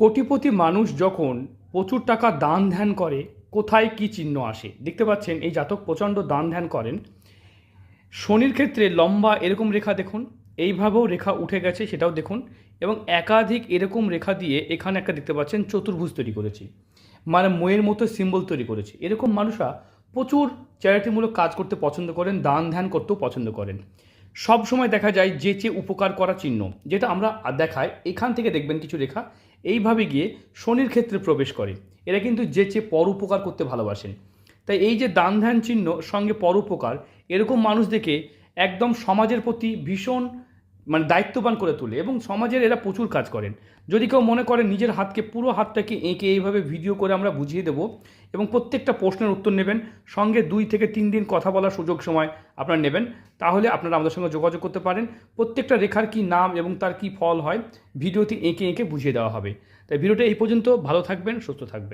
কোটিপতি মানুষ যখন প্রচুর টাকা দান ধ্যান করে, কোথায় কি চিহ্ন আসে? দেখতে পাচ্ছেন, এই জাতক প্রচণ্ড দান ধ্যান করেন। শনির ক্ষেত্রে লম্বা এরকম রেখা দেখুন, এইভাবেও রেখা উঠে গেছে সেটাও দেখুন, এবং একাধিক এরকম রেখা দিয়ে এখানে একটা দেখতে পাচ্ছেন চতুর্ভুজ তৈরি করেছি মানে ময়ের মতো সিম্বল তৈরি করেছে। এরকম মানুষরা প্রচুর চ্যারিটিমূলক কাজ করতে পছন্দ করেন, দান ধ্যান করতেও পছন্দ করেন। সব সময় দেখা যায় যে চেয়ে উপকার করা চিহ্ন, যেটা আমরা দেখাই, এখান থেকে দেখবেন কিছু রেখা এইভাবে গিয়ে শনির ক্ষেত্রে প্রবেশ করে। এরা কিন্তু যে চেয়ে পর উপকার করতে ভালোবাসেন। তাই এই যে দান ধ্যান চিহ্ন সঙ্গে পরোপকার এরকম মানুষ দেখে একদম সমাজের প্রতি ভীষণ মানে দায়িত্ববান করে তোলে এবং সমাজের এরা প্রচুর কাজ করেন। যদি কেউ মনে করেন নিজের হাতকে, পুরো হাতটাকে এঁকে এইভাবে ভিডিও করে আমরা বুঝিয়ে দেবো এবং প্রত্যেকটা প্রশ্নের উত্তর নেবেন, সঙ্গে দুই থেকে তিন দিন কথা বলার সুযোগ সময় আপনারা নেবেন, তাহলে আপনারা আমাদের সঙ্গে যোগাযোগ করতে পারেন। প্রত্যেকটা রেখার কি নাম এবং তার কি ফল হয় ভিডিওতে এঁকে এঁকে বুঝিয়ে দেওয়া হবে। তাই ভিডিওটা এই পর্যন্ত, ভালো থাকবেন, সুস্থ থাকবেন।